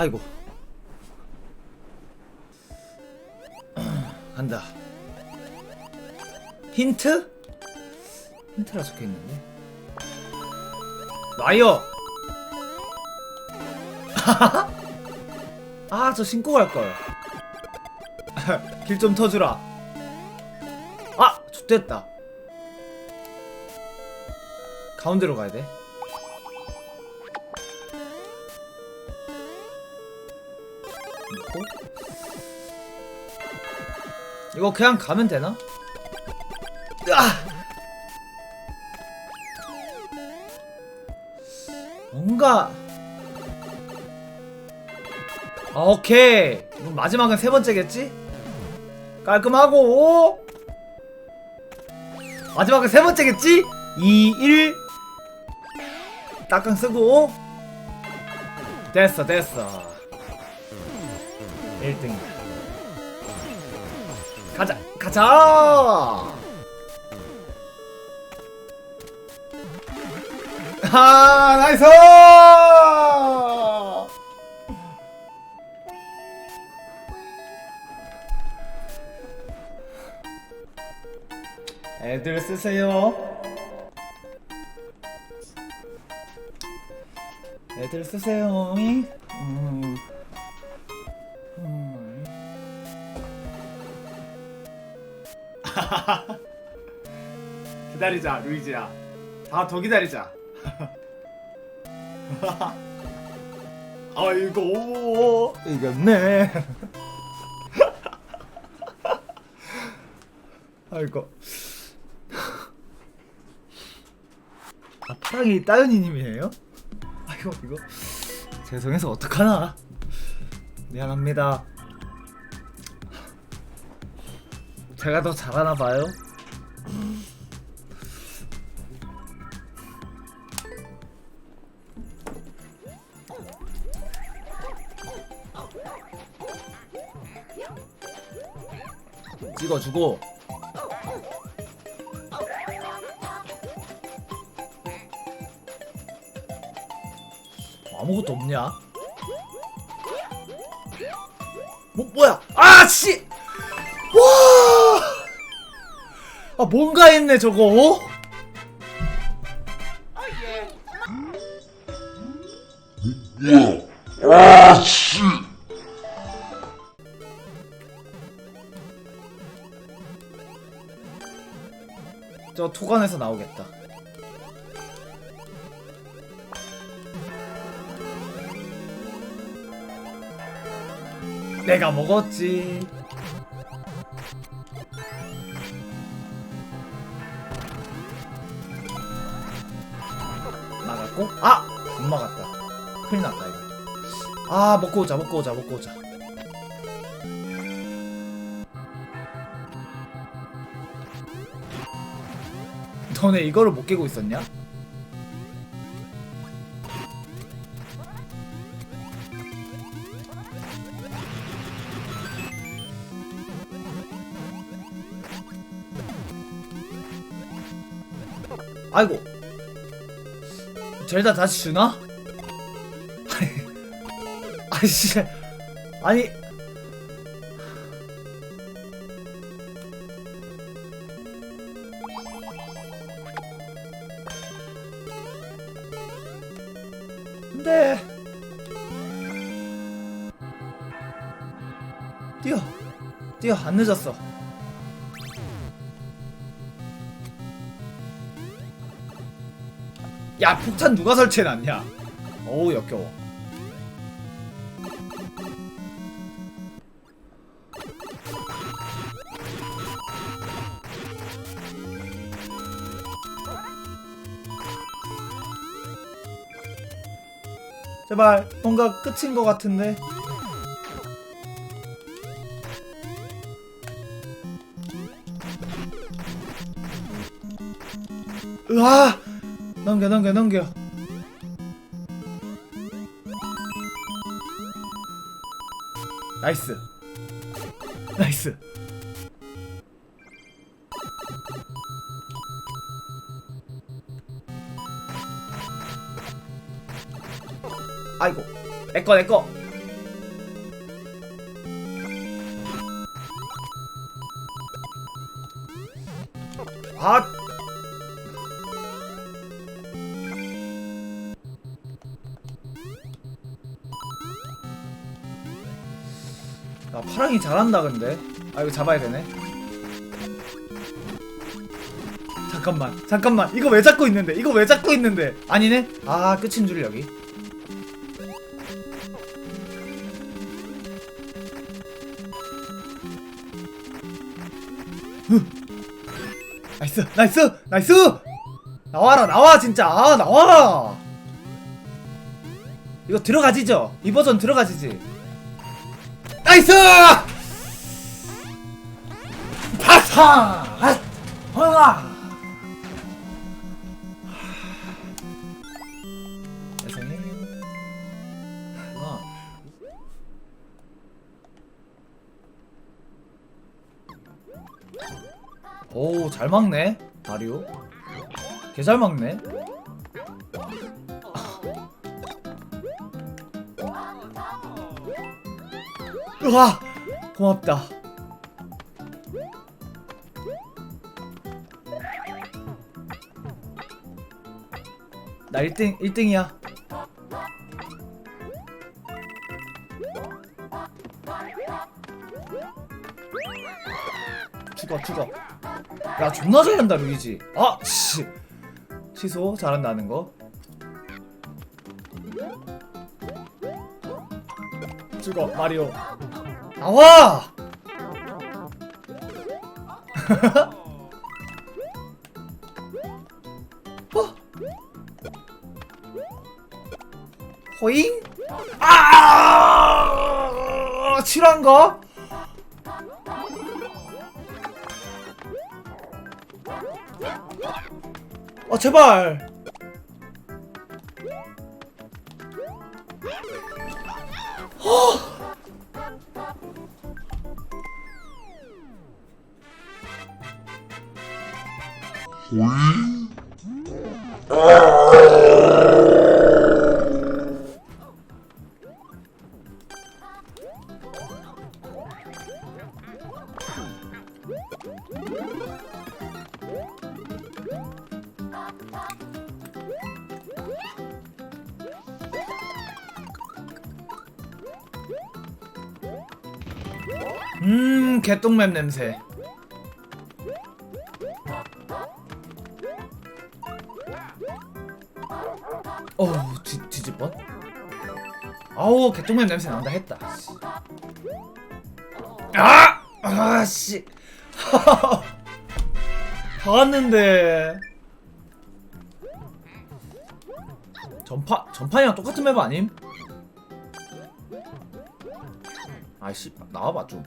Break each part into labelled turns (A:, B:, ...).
A: 아이고. 간다. 힌트? 힌트라 적혀있는데. 와이어! 아 저 신고 갈걸. 길 좀 터주라. 아! 좋됐다. 가운데로 가야 돼 놓고 이거 그냥 가면 되나? 아! 뭔가 아, 오케이 이건 마지막은 세 번째겠지? 깔끔하고 마지막은 세 번째겠지? 2, 1 딱강 쓰고 됐어 됐어 1등 가자 가자 아 나이스 애들 쓰세요 애들 쓰세요 음. 음. 기다리자 루이지야. 다 더 기다리자. 아이고. 이겼네. 아이고. 아 파랑이 따윤이님이에요? 아이고 이거. 죄송해서 어떡하나? 미안합니다 제가 더 잘하나 봐요 찍어주고 아무것도 없냐? 뭐 뭐야? 아 씨! 아 뭔가 했네 저거. 저 토관에서 나오겠다. 내가 먹었지. 막았고? 아! 못 막았다. 큰일 났다, 이거. 아, 먹고 오자, 먹고 오자, 먹고 오자. 너네 이거를 못 깨고 있었냐? 아이고 젤다 다시 주나? 아이씨. 아니. 근데. 뛰어. 뛰어. 안 늦었어 야 폭탄 누가 설치해놨냐? 어우 역겨워. 제발 뭔가 끝인 것 같은데? 으아 넘겨 넘겨 넘겨. 나이스. 나이스. 아이고 내꺼 내꺼 아 야, 파랑이 잘한다 근데. 아 이거 잡아야 되네. 잠깐만 잠깐만. 이거 왜 잡고 있는데? 이거 왜 잡고 있는데? 아니네? 아 끝인 줄 여기. 흐. 나이스 나이스 나이스! 나와라 나와 진짜. 아 나와라! 이거 들어가지죠? 이 버전 들어가지지 나이스 파사 아, 세상에 아. 오, 잘 막네. 마리오. 개 잘 막네. 우와! 고맙다. 나 1등 1등이야. 죽어 죽어. 야 존나 잘한다 루이지. 아 씨. 취소 잘한다는 거. 죽어 마리오. 나와. 어? 호잉? 아! 실한가? 아 제발. 음 개똥맵 냄새. 어우 뒤 뒤집번. 아우 개똥맵 냄새 난다 했다. 씨. 아! 아씨. 다 왔는데. 전파 전판이랑 똑같은 맵 아님? 아이씨 나와봐 좀.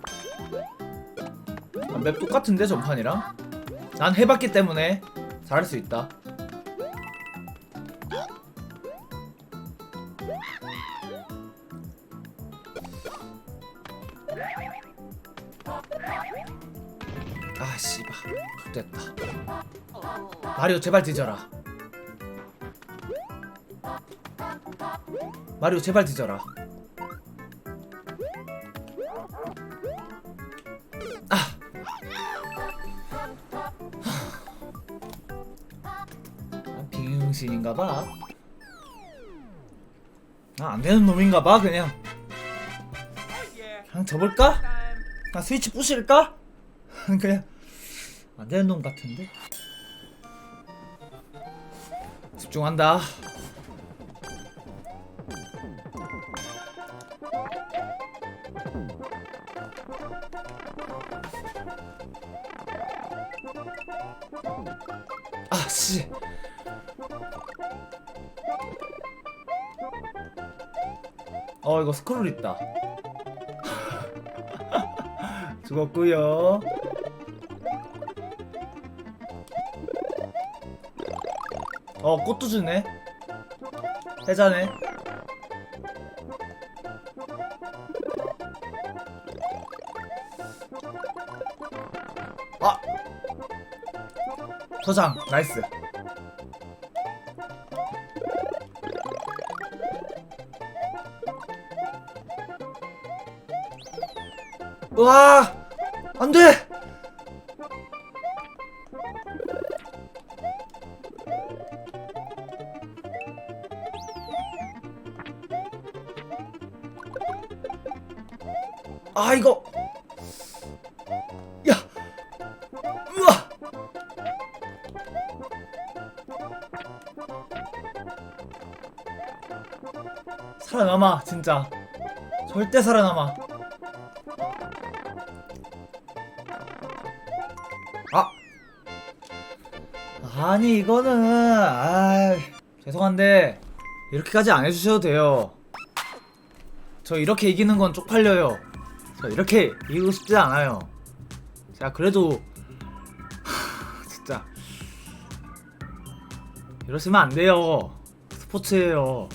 A: 아, 맵 똑같은데 전판이랑? 난 해봤기 때문에 잘할 수 있다. 아 씨발 됐다. 마리오 제발 뒤져라. 마리오 제발 뒤져라. 아, 비응신인가봐. 아, 안 되는 놈인가봐, 그냥. 그냥 접을까? 아, 스위치 부실까? 그냥 안 되는 놈 같은데. 집중한다. 아, 씨. 어, 이거 스크롤 있다. 죽었고요. 어, 꽃도 주네. 해자네. 아! 저장, 나이스. 와, 안 돼! 아, 이거. 야! 우와! 살아남아, 진짜. 절대 살아남아. 아니 이거는 아 죄송한데 이렇게까지 안 해주셔도 돼요. 저 이렇게 이기는 건 쪽팔려요. 저 이렇게 이기고 싶지 않아요. 제가 그래도 하, 진짜. 이러시면 안 돼요. 스포츠예요